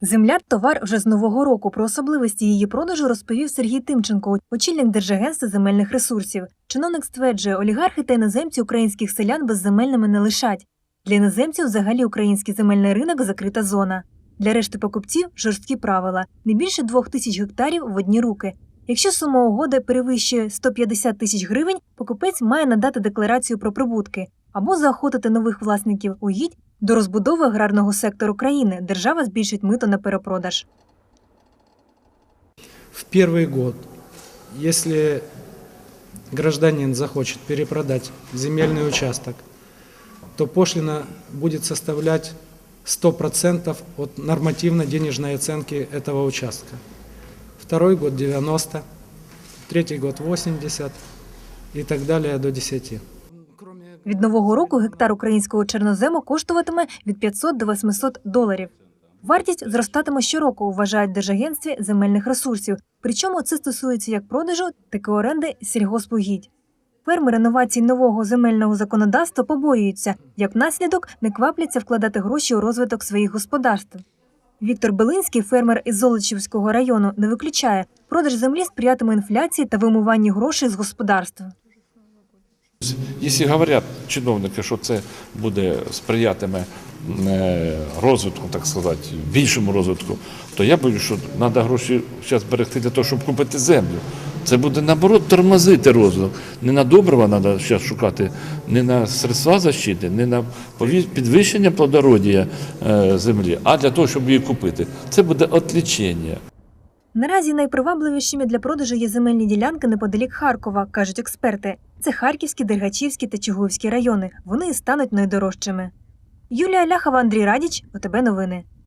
Земля товар вже з нового року. Про особливості її продажу розповів Сергій Тимченко, очільник Держагентства земельних ресурсів. Чиновник стверджує, олігархи та іноземці українських селян безземельними не лишать. Для іноземців взагалі український земельний ринок закрита зона. Для решти покупців жорсткі правила не більше двох тисяч гектарів в одні руки. Якщо сума угоди перевищує 150 тисяч гривень, покупець має надати декларацію про прибутки або заохотити нових власників угідь до розбудови аграрного сектору країни. Держава збільшить мито на перепродаж. в первый год, если гражданин захочет перепродать земельный участок, то пошлина будет составлять 100% от нормативно-денежной оценки этого участка. Второй год 90, третий год 80 и так далее до 10. Від нового року гектар українського чорнозему коштуватиме від 500 до 800 доларів. Вартість зростатиме щороку, вважають Держагентстві земельних ресурсів. Причому це стосується як продажу, так і оренди сільгоспугідь. Фермери новацій нового земельного законодавства побоюються, як наслідок не квапляться вкладати гроші у розвиток своїх господарств. Віктор Белинський, фермер із Золочівського району, не виключає, продаж землі сприятиме інфляції та вимиванню грошей з господарства. Якщо говорять чиновники, що це буде сприятиме е, розвитку, так сказати, більшому розвитку, то я боюсь, що треба гроші зараз берегти для того, щоб купити землю. Це буде наоборот тормозити розвиток. Не на добрива треба зараз шукати, не на средства защити, не на підвищення плодородія е, землі, а для того, щоб її купити. Це буде отлічення. Наразі найпривабливішими для продажу є земельні ділянки неподалік Харкова, кажуть експерти. Це Харківські, Дергачівські та Чугуївські райони. Вони стануть найдорожчими. Юлія Ляхова, Андрій Радіч, ОТБ новини.